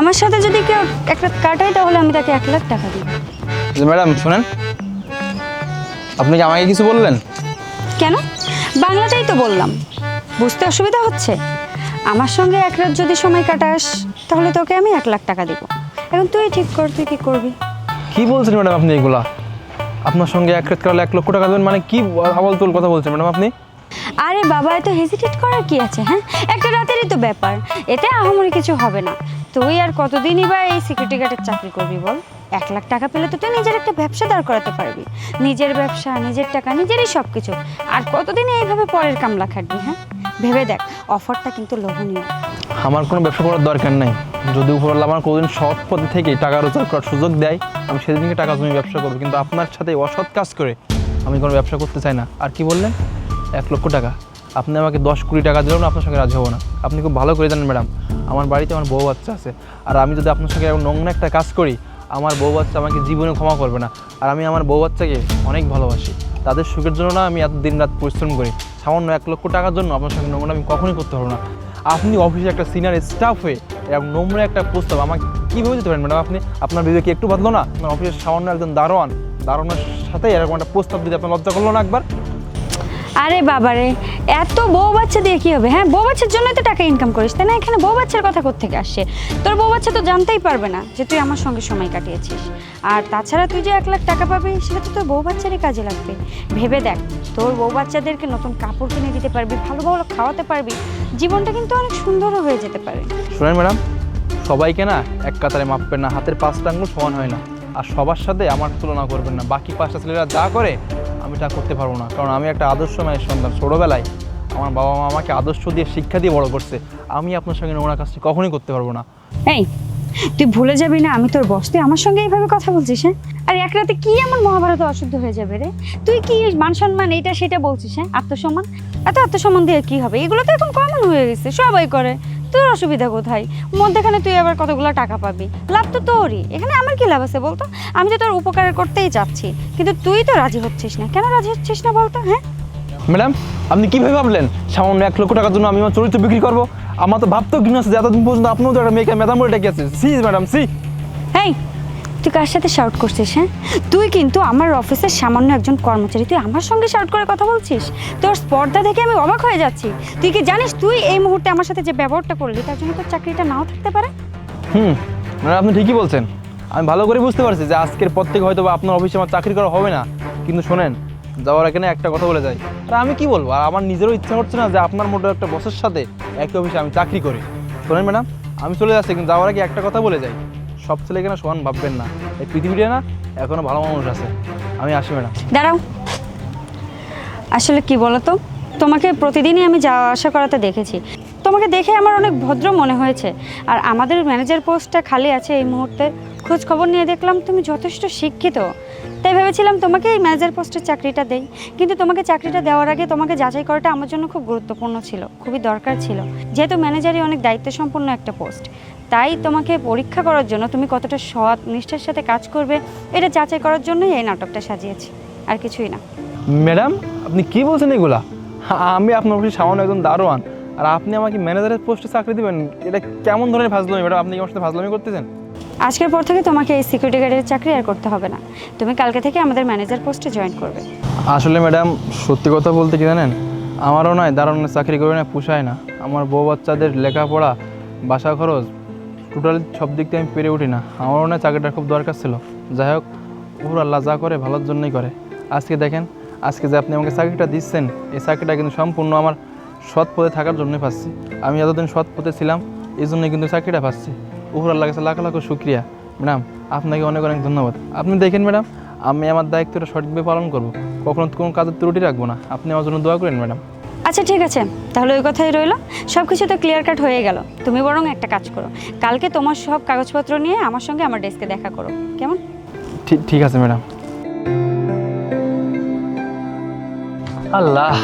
আমার সাথে যদি কেউ এক রাত কাটায় তাহলে আমি তাকে এক লাখ টাকা দিই। ম্যাডাম শোনেন। আপনি কি আমাকে কিছু বললেন? কেন? বাংলাটাই তো বললাম। বুঝতে অসুবিধা হচ্ছে? আমার সঙ্গে এক রাত যদি সময় কাটাস তাহলে তোকে আমি এক লাখ টাকা দিব। এখন তুই ঠিক কর তুই কি করবি? কি বলছেন ম্যাডাম আপনি এগুলা? আপনার সঙ্গে এক রাত করালে এক লক্ষ টাকা দেবেন মানে কি আবল তোল কথা বলছেন ম্যাডাম আপনি? আরে বাবা এত হেজিটেট করার কি আছে হ্যাঁ? একটা রাতেরই তো ব্যাপার। এতে আহামরি কিছু হবে না। তুই আর কতদিনই বা এই সিকিউরিটি গার্ডের চাকরি করবি বল? এক লাখ টাকা পেলে তো তুই নিজের একটা ব্যবসা দাঁড় করাতে পারবি। নিজের ব্যবসা, নিজের টাকা, নিজেরই সব কিছু আর কতদিন এইভাবে পরের কামলা খাটবি হ্যাঁ? ভেবে দেখ, অফারটা কিন্তু লোভনীয়। আমার কোনো ব্যবসা করার দরকার নাই। যদি উপরওয়ালা আমার কোনোদিন সৎ পথে থেকে টাকা রোজগার করার সুযোগ দেয়, আমি সেদিনকে টাকা জমি ব্যবসা করব। কিন্তু আপনার সাথে অসৎ কাজ করে আমি কোনো ব্যবসা করতে চাই না। আর কি বললেন? এক লক্ষ টাকা। আপনি আমাকে দশ কোটি টাকা দিলেও আপনার সঙ্গে রাজি হব না। আপনি খুব ভালো করে জানেন, ম্যাডাম। আমার বাড়িতে আমার বউ বাচ্চা আছে। আর আমি যদি আপনার সঙ্গে এরকম নোংরা একটা কাজ করি, আমার বউ বাচ্চা আমাকে জীবনে ক্ষমা করবে না। আর আমি আমার বউ বাচ্চাকে অনেক ভালোবাসি। তাদের সুখের জন্য না আমি এত দিন রাত পরিশ্রম করি। সামান্য এক লক্ষ টাকার জন্য আপনার সঙ্গে নোংরা আমি কখনোই করতে পারব না। আপনি অফিসে একটা সিনিয়র স্টাফ হয়ে এরকম নোংরা একটা প্রস্তাব আমাকে কীভাবে দিতে পারেন? ম্যাডাম, আপনি আপনার বিবেক একটু বাদলো না? আপনার অফিসের সামান্য একজন দারোয়ান। দারোয়ানের সাথে এরকম একটা প্রস্তাব দিতে আপনার লজ্জা করল না একবার আরে বাবারে, এত বউ বাচ্চা দিয়ে কি হবে? হ্যাঁ বউ বাচ্চার জন্যই তো টাকা ইনকাম করিস, তাই না? এখানে বউ বাচ্চার কথা কোথেকে আসছে? তোর বউ বাচ্চা তো জানতেই পারবে না যে তুই আমার সঙ্গে সময় কাটিয়েছিস। আর তাছাড়া তুই যে এক লাখ টাকা পাবি, সেটা তো তোর বউ বাচ্চারই কাজে লাগবে। ভেবে দেখ, তোর বউ বাচ্চাদেরকে নতুন কাপড় কিনে দিতে পারবি, ভালো ভালো খাওয়াতে পারবি, জীবনটা কিন্তু অনেক সুন্দরও হয়ে যেতে পারে। শোনেন ম্যাডাম, সবাইকে না এক কাতারে মাপবেন না, হাতের পাঁচটা আঙ্গুল সমান হয় না। আর সবার সাথে আমার তুলনা করবেন না। বাকি পাঁচটা ছেলেরা যা করে আমি তা করতে পারব না। কারণ আমি একটা আদর্শ মায়ের সন্তান। ছোটোবেলায় আমার বাবা মা আমাকে আদর্শ দিয়ে শিক্ষা দিয়ে বড় করছে। আমি আপনার সঙ্গে নোংরা কাজটি কখনোই করতে পারব না। এই, তুই ভুলে যাবি না? আমি তোর বস। তুই আমার সঙ্গে এইভাবে কথা বলছিস হ্যাঁ? আর এক রাতে কি এমন মহাভারত অশুদ্ধ হয়ে যাবে রে? তুই কি মান সম্মান, এইটা সেটা বলছিস হ্যাঁ? আত্মসম্মান? এত আত্মসম্মান দিয়ে কি হবে? এগুলো তো এখন কমন হয়ে গেছে, সবাই করে। তোর অসুবিধা কোথায়? মধ্যেখানে তুই আবার কতগুলো টাকা পাবি? লাভ তো তোরই। এখানে আমার কি লাভ আছে বলতো? আমি তো তোর উপকার করতেই চাচ্ছি কিন্তু তুই তো রাজি হচ্ছিস না। কেন রাজি হচ্ছিস না বলতো হ্যাঁ? ম্যাডাম আপনি কীভাবে ভাবলেন? সামান্য এক লক্ষ টাকার জন্য আমি আমার চরিত্র বিক্রি করব? আমার তো ভাবতেও কিনা আছে যে এতদিন পর্যন্ত আপনিও তো একটা মেয়েকে ম্যাডাম বলে ডেকে আছে সি ম্যাডাম সি। এই তুই কার সাথে শাউট করছিস হ্যাঁ? তুই কিন্তু আমার অফিসের সামান্য একজন কর্মচারী, তুই আমার সঙ্গে শাউট করে কথা বলছিস? তোর স্পর্ধা দেখে আমি অবাক হয়ে যাচ্ছি। তুই কি জানিস তুই এই মুহূর্তে আমার সাথে যে ব্যবহারটা করলি, তার জন্য তোর চাকরিটা নাও থাকতে পারে? হুম ম্যাডাম আপনি ঠিকই বলছেন। আমি ভালো করে বুঝতে পারছি যে আজকের পর থেকে হয়তো বা আপনার অফিসে আমার চাকরি করা হবে না। কিন্তু শোনেন, যাওয়ার আগে না একটা কথা বলে যাই। আর আমি কি বলব, আর আমার নিজেরও ইচ্ছা করছে না যে আপনার মতো একটা বসের সাথে একই অফিসে আমি চাকরি করি। শোনেন ম্যাডাম, আমি চলে যাচ্ছি, কিন্তু যাওয়ার আগে একটা কথা বলে যাই। সব ছেলেকে না সমান ভাববেন না। এই পৃথিবীতে না এখনও ভালো মানুষ আছে। আমি আসি, ম্যাডাম। দাঁড়াও। আসলে কি বলতো? তোমাকে প্রতিদিনই আমি যাওয়া আসা করাতে দেখেছি। তোমাকে দেখে আমার অনেক ভদ্র মনে হয়েছে। আর আমাদের ম্যানেজার পোস্টটা খালি আছে এই মুহূর্তে। খোঁজ খবর নিয়ে দেখলাম তুমি যথেষ্ট শিক্ষিত। তাই ভেবেছিলাম তোমাকে এই ম্যানেজার পোস্টের চাকরিটা দেই। কিন্তু তোমাকে চাকরিটা দেওয়ার আগে তোমাকে যাচাই করাটা আমার জন্য খুব গুরুত্বপূর্ণ ছিল, খুবই দরকার ছিল। যেহেতু ম্যানেজারই অনেক দায়িত্ব সম্পন্ন একটা পোস্ট। তাই তোমাকে পরীক্ষা করার জন্য তুমি কতটা সৎ নিষ্ঠার সাথে কাজ করবে এটা যাচাই করার জন্যই এই নাটকটা সাজিয়েছি। আর কিছুই না। ম্যাডাম আপনি কি বলছেন এগুলা? আমি আপনার অফিসে সামান্য একজন দারোয়ান আর আপনি আমাকে ম্যানেজারের পোস্টে চাকরি দেবেন এটা কেমন ধরনের ফাজলামি? ম্যাডাম আপনি কি আমার সাথে ফাজলামি করতেছেন? আজকের পর থেকে তোমাকে এই সিকিউরিটি গার্ডের চাকরি আর করতে হবে না। তুমি কালকে থেকে আমাদের ম্যানেজার পোস্টে জয়েন করবে। আসলে ম্যাডাম সত্যি কথা বলতে কি জানেন? আমারও নয় দারুণ চাকরি করে না পুষায় না। আমার বউ বাচ্চাদের লেখাপড়া বাসা খরচ টোটালি সব দিক আমি পেরে উঠি না। আমারও না চাকরিটা খুব দরকার ছিল। যাই হোক, ওর আল্লাহ যা করে ভালোর জন্যই করে। আজকে দেখেন, আজকে যে আপনি আমাকে চাকরিটা দিচ্ছেন, এই চাকরিটা কিন্তু সম্পূর্ণ আমার সৎ পথে থাকার জন্যই পাচ্ছি। আমি এতদিন সৎ পথে ছিলাম, এই জন্যই কিন্তু চাকরিটা পাচ্ছি। উপর আল্লাহ কাছে লাখ লাখ শুক্রিয়া। ম্যাডাম, আপনাকে অনেক অনেক ধন্যবাদ। আপনি দেখেন ম্যাডাম, আমি আমার দায়িত্বটা সঠিকভাবে পালন করব। কখনো কোনো কাজের ত্রুটি রাখব না। আপনি আমার জন্য দোয়া করেন ম্যাডাম। আচ্ছা ঠিক আছে। তাহলে ওই কথাই রইল। সব কিছু তো ক্লিয়ার কাট হয়ে গেল। তুমি বরং একটা কাজ করো। কালকে তোমার সব কাগজপত্র নিয়ে আমার সঙ্গে আমার ডেস্কে দেখা করো। কেমন? ঠিক ঠিক আছে ম্যাডাম। আল্লাহ!